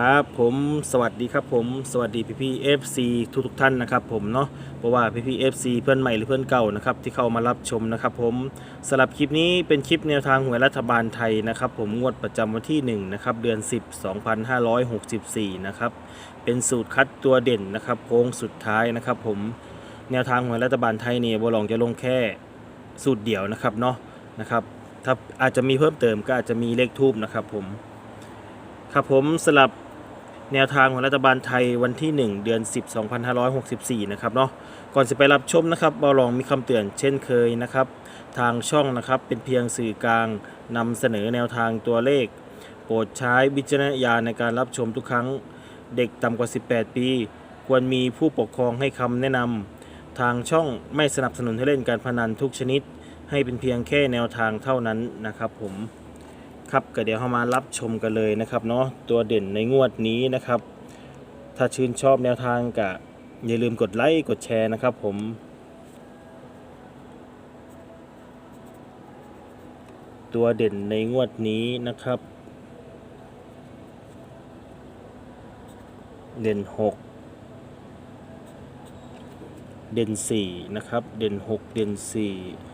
ครับผมสวัสดีครับผมสวัสดีพี่พี่เอฟซีทุกทุกท่านนะครับผมเนาะเพราะว่าพี่พี่เอฟซีเพื่อนใหม่หรือเพื่อนเก่านะครับที่เข้ามารับชมนะครับผมสำหรับคลิปนี้เป็นคลิปแนวทางหวยรัฐบาลไทยนะครับผมงวดประจำวันที่ 1 นะครับเดือน 10 2564 นะครับเป็นสูตรคัดตัวเด่นนะครับโค้งสุดท้ายนะครับผมแนวทางหวยรัฐบาลไทยเนี่ยบอลองจะลงแค่สูตรเดียวนะครับเนาะนะครับถ้าอาจจะมีเพิ่มเติมก็อาจจะมีเลขทูบนะครับผมครับผมสลับ แนวทางของรัฐบาลไทยวันที่ 1 เดือน 10 2564 นะครับเนาะก่อนจะไปรับชมนะครับบอลองมีคำเตือนเช่นเคยนะครับ ทางช่องนะครับเป็นเพียงสื่อกลางนำเสนอแนวทางตัวเลข โปรดใช้วิจารณญาณในการรับชมทุกครั้งเด็กต่ำกว่า 18 ปี ควรมีผู้ปกครองให้คำแนะนำทางช่องไม่สนับสนุนให้เล่นการพนันทุกชนิด ให้เป็นเพียงแค่แนวทางเท่านั้นนะครับผม ครับก็เดี๋ยวเรามารับชมกันเลยนะครับเนาะตัวเด่นในงวดนี้นะครับ ถ้าชื่นชอบแนวทางก็อย่าลืมกดไลค์กดแชร์นะครับผมตัวเด่นในงวดนี้นะครับ เด่น 6 เด่น 4 นะครับ เด่น 6 เด่น 4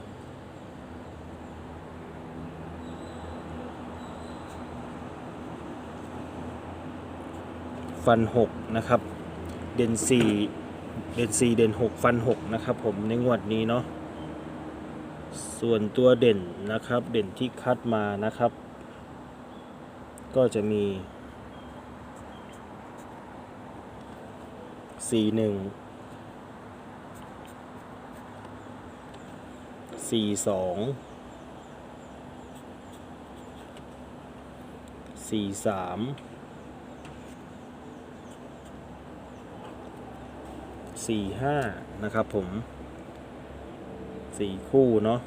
ฟัน 6 นะครับ เด่น 4 เด่น 4 เด่น 6 ฟัน 6 นะครับผมในงวดนี้เนาะส่วนตัวเด่นนะครับเด่นที่คัดมานะครับ ก็จะมี 4 1 4 2 4 3 สี่ห้านะครับผมสี่คู่เนาะ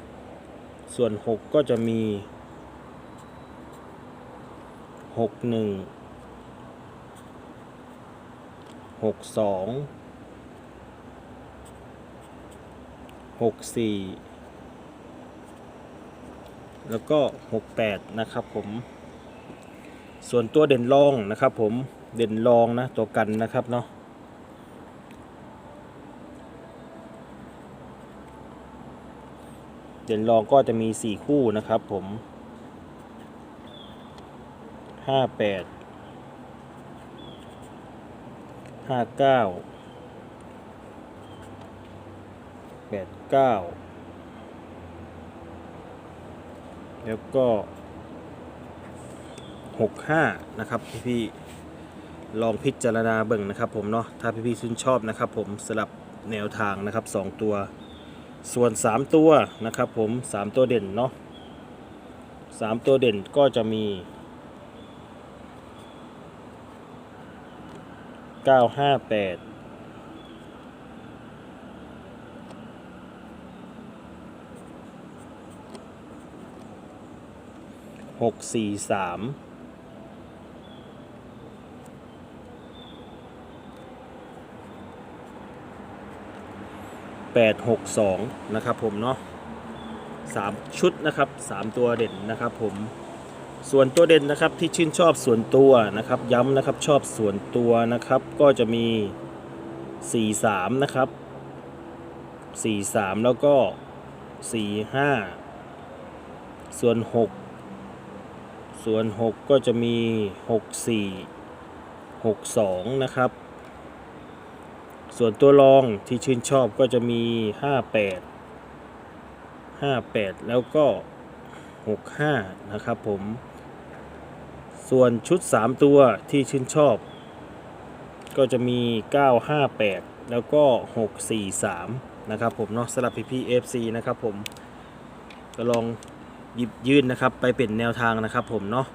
ส่วนหกก็จะมีหกหนึ่งหกสองหกสี่แล้วก็หกแปดนะครับผม ส่วนตัวเด่นรองนะครับผม เด่นรองนะตัวกันนะครับเนาะ เด่นรองก็จะมี 4 คู่นะครับผมห้าแปดห้าเก้าแปดเก้าแล้วก็หกห้านะครับพี่พี่ลองพิจารณาเบิ่งนะครับผมเนาะถ้าพี่พี่ชื่นชอบนะครับผมสลับแนวทางนะครับสองตัว ส่วน 3 ตัวนะครับผม 3 ตัวเด่นเนาะ3ตัวเด่นก็จะมี 958 643 862 นะครับผมเนาะ3ชุดนะครับ 3 ตัวเด่นนะครับผมส่วนตัวเด่นนะครับที่ชื่นชอบส่วนตัวนะครับ ย้ำนะครับชอบส่วนตัวนะครับ ก็จะมี 43 นะครับ 43 แล้วก็ 45 ส่วน 6 ส่วน 6 ก็จะมี 64 62 นะครับ ส่วนตัวรองที่ชื่นชอบก็จะมี 58 58 แล้วก็ 65 นะครับผม ส่วนชุด 3 ตัวที่ชื่นชอบ ก็จะมี 958 แล้วก็ 643 นะครับผมเนาะสำหรับพี่พี่ FC นะครับผมก็ลองหยิบยื่นนะครับไปเป็นแนวทางนะครับผมเนาะ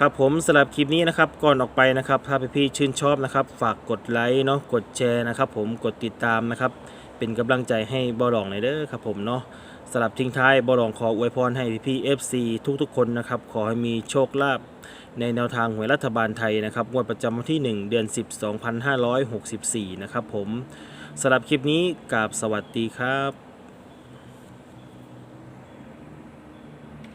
ครับผมสำหรับคลิปนี้นะครับก่อนออกไปนะครับถ้าพี่ๆชื่นชอบนะครับ ฝากกดไลค์เนาะกดแชร์นะครับ ผมกดติดตามนะครับ เป็นกำลังใจให้บอลองในอยเด้อครับผมเนาะสำหรับทิ้งท้ายบอลองขออวยพรให้พี่ๆ FC ทุกๆ คนนะครับ ขอให้มีโชคลาภในแนวทางหวยรัฐบาลไทยนะครับงวดประจำวันที่ 1 เดือน 10 2564 นะครับผมสำหรับคลิปนี้กราบสวัสดีครับ